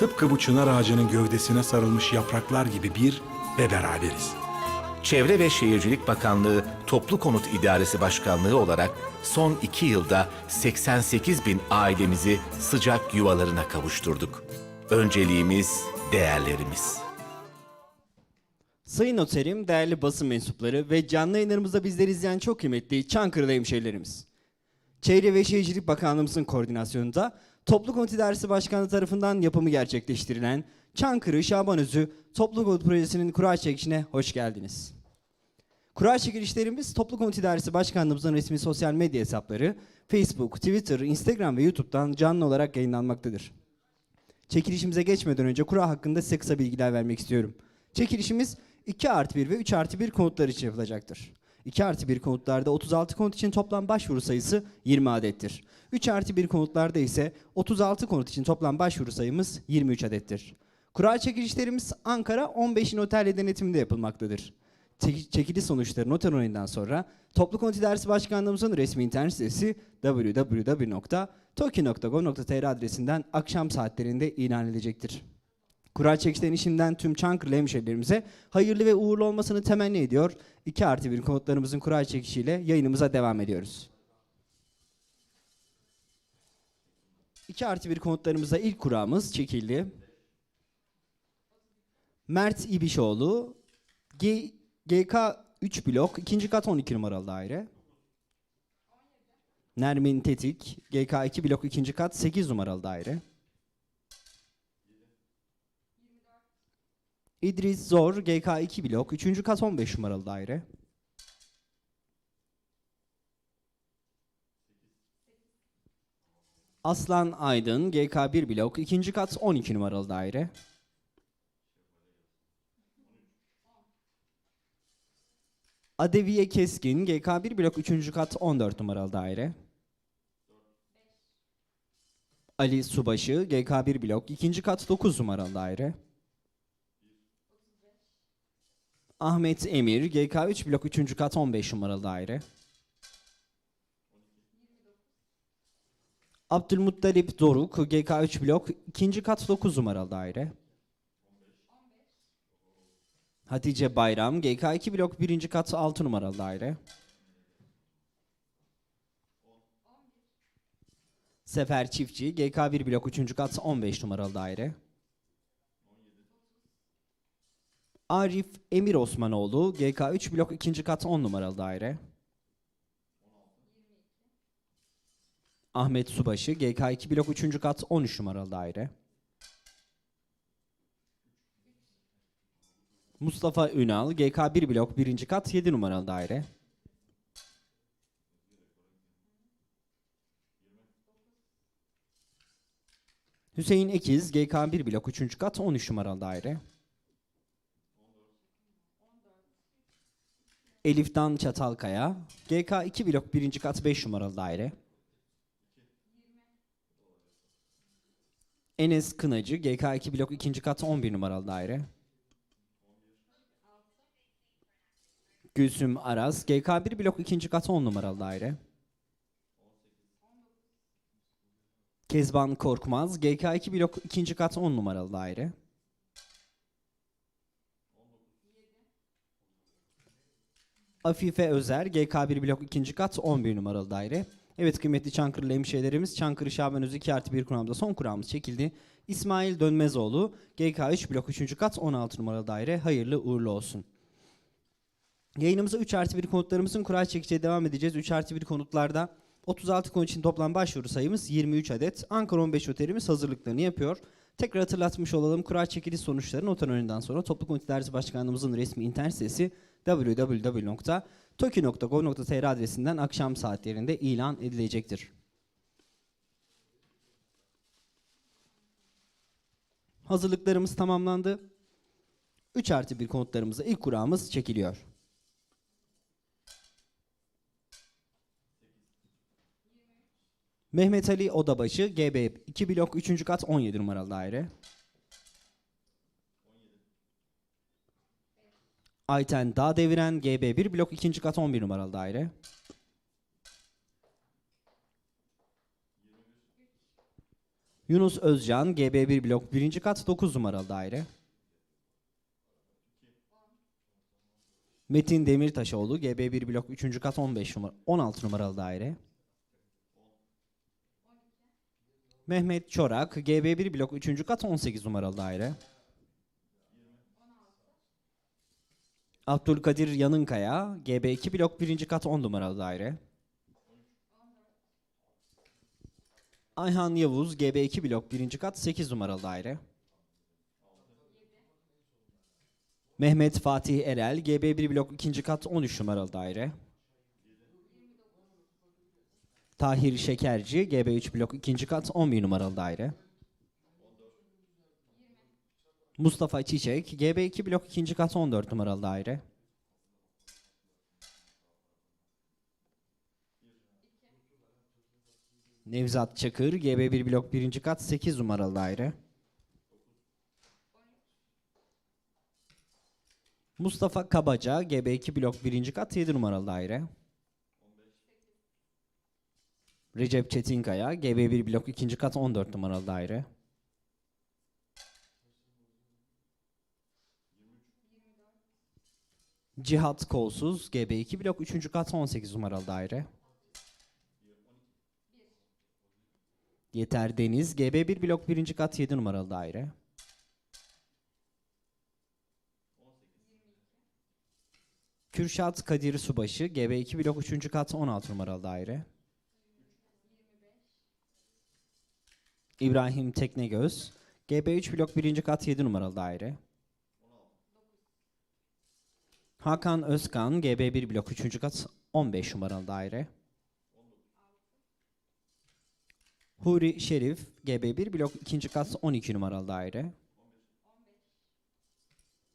Tıpkı bu çınar ağacının gövdesine sarılmış yapraklar gibi bir ve beraberiz. Çevre ve Şehircilik Bakanlığı Toplu Konut İdaresi Başkanlığı olarak son iki yılda 88 bin ailemizi sıcak yuvalarına kavuşturduk. Önceliğimiz değerlerimiz. Sayın Noterim, değerli basın mensupları ve canlı yayınlarımızda bizleri izleyen çok kıymetli Çankırı'da hemşehrilerimiz. Çevre ve Şehircilik Bakanlığımızın koordinasyonunda Toplu Konut İdaresi Başkanlığı tarafından yapımı gerçekleştirilen Çankırı Şabanözü Toplu Konut Projesi'nin kura çekişine hoş geldiniz. Kura çekilişlerimiz Toplu Konut İdaresi Başkanlığımızın resmi sosyal medya hesapları Facebook, Twitter, Instagram ve YouTube'dan canlı olarak yayınlanmaktadır. Çekilişimize geçmeden önce kura hakkında size kısa bilgiler vermek istiyorum. Çekilişimiz 2 artı 1 ve 3 artı 1 konutlar için yapılacaktır. 2 artı 1 konutlarda 36 konut için toplam başvuru sayısı 20 adettir. 3 artı 1 konutlarda ise 36 konut için toplam başvuru sayımız 23 adettir. Kura çekilişlerimiz Ankara 15 noterle denetiminde yapılmaktadır. Çek- Çekiliş sonuçları noter onayından sonra Toplu Konut İdaresi Başkanlığımızın resmi internet sitesi www.toki.gov.tr adresinden akşam saatlerinde ilan edilecektir. Kura çekişlerin işinden tüm Çankırılı hemşehrilerimize hayırlı ve uğurlu olmasını temenni ediyor. 2 artı 1 konutlarımızın kura çekişiyle yayınımıza devam ediyoruz. 2 artı 1 konutlarımızda ilk kuramız çekildi. Mert İbişoğlu, G, GK 3 blok, ikinci kat 12 numaralı daire. Nermin Tetik, GK 2 blok, ikinci kat 8 numaralı daire. İdris Zor, GK 2 blok, 3. kat 15 numaralı daire. Aslan Aydın, GK 1 blok, 2. kat 12 numaralı daire. Adeviye Keskin, GK 1 blok 3. kat 14 numaralı daire. Ali Subaşı, GK 1 blok 2. kat 9 numaralı daire. Ahmet Emir, GK3 blok 3. kat 15 numaralı daire. Abdülmuttalip Doruk, GK3 blok 2. kat 9 numaralı daire. Hatice Bayram, GK2 blok 1. kat 6 numaralı daire. Sefer Çiftçi, GK1 blok 3. kat 15 numaralı daire. Arif Emir Osmanoğlu, GK3 blok 2. kat 10 numaralı daire. Ahmet Subaşı, GK2 blok 3. kat 13 numaralı daire. Mustafa Ünal, GK1 blok 1. kat 7 numaralı daire. Hüseyin Ekiz, GK1 blok 3. kat 13 numaralı daire. Elif'tan Çatalkaya, GK2 blok 1. kat 5 numaralı daire. Enes Kınacı, GK2 blok 2. kat 11 numaralı daire. Gülsüm Aras, GK1 blok 2. kat 10 numaralı daire. Kezban Korkmaz, GK2 blok 2. kat 10 numaralı daire. Afife Özer, GK1 blok 2. kat 11 numaralı daire. Evet kıymetli Çankırılı hemşehrilerimiz, Çankırı Şaban Özü 2 artı 1 kuramda son kuramız çekildi. İsmail Dönmezoğlu, GK3 blok 3. kat 16 numaralı daire. Hayırlı uğurlu olsun. Yayınımıza 3 artı 1 konutlarımızın kura çekeceğe devam edeceğiz. 3 artı 1 konutlarda 36 konut için toplam başvuru sayımız 23 adet. Ankara 15 otelimiz hazırlıklarını yapıyor. Tekrar hatırlatmış olalım. Kura çekiliş sonuçları noter önünden sonra Toplu Konut İdaresi Başkanlığımızın resmi internet sitesi www.toki.gov.tr adresinden akşam saatlerinde ilan edilecektir. Hazırlıklarımız tamamlandı. 3 artı 1 konutlarımıza ilk kuramız çekiliyor. Mehmet Ali Odabaşı, GB 2 blok 3. kat 17 numaralı daire. Ayten Dağ Deviren, GB 1 blok 2. kat 11 numaralı daire. Yunus Özcan, GB 1 blok 1. kat 9 numaralı daire. Metin Demirtaşoğlu, GB 1 blok 3. kat 15 numara 16 numaralı daire. Mehmet Çorak, GB1 blok 3. kat 18 numaralı daire. Abdülkadir Yanınkaya, GB2 blok 1. kat 10 numaralı daire. Ayhan Yavuz, GB2 blok 1. kat 8 numaralı daire. Mehmet Fatih Erel, GB1 blok 2. kat 13 numaralı daire. Tahir Şekerci, GB3 blok 2. kat 11 numaralı daire. Mustafa Çiçek, GB2 blok 2. kat 14 numaralı daire. Nevzat Çakır, GB1 blok 1. kat 8 numaralı daire. Mustafa Kabaca, GB2 blok 1. kat 7 numaralı daire. Recep Çetinkaya, GB1 blok 2. kat 14 numaralı daire. Cihat Kolsuz, GB2 blok 3. kat 18 numaralı daire. Yeter Deniz, GB1 blok 1. kat 7 numaralı daire. Kürşat Kadir Subaşı, GB2 blok 3. kat 16 numaralı daire. İbrahim Teknegöz, GB3 blok 1. kat 7 numaralı daire. Hakan Özkan, GB1 blok 3. kat 15 numaralı daire. Huri Şerif, GB1 blok 2. kat 12 numaralı daire.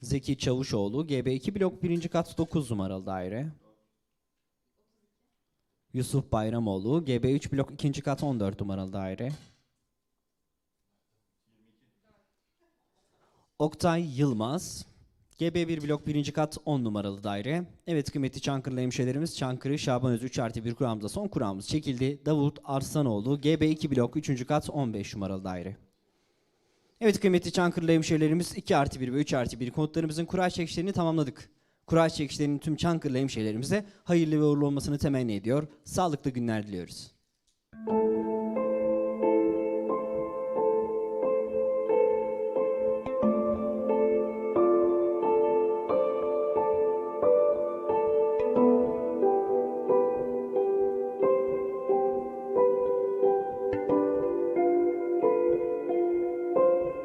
Zeki Çavuşoğlu, GB2 blok 1. kat 9 numaralı daire. Yusuf Bayramoğlu, GB3 blok 2. kat 14 numaralı daire. Oktay Yılmaz, GB1 blok 1. kat 10 numaralı daire. Evet kıymetli Çankırılı hemşehrilerimiz Çankırı Şabanöz 3 artı 1 kuramızda son kuramız çekildi. Davut Arslanoğlu GB2 blok 3. kat 15 numaralı daire. Evet kıymetli Çankırılı hemşehrilerimiz 2 artı 1 ve 3 artı 1 konutlarımızın kura çekişlerini tamamladık. Kura çekişlerinin tüm Çankırılı hemşehrilerimize hayırlı ve uğurlu olmasını temenni ediyor. Sağlıklı günler diliyoruz.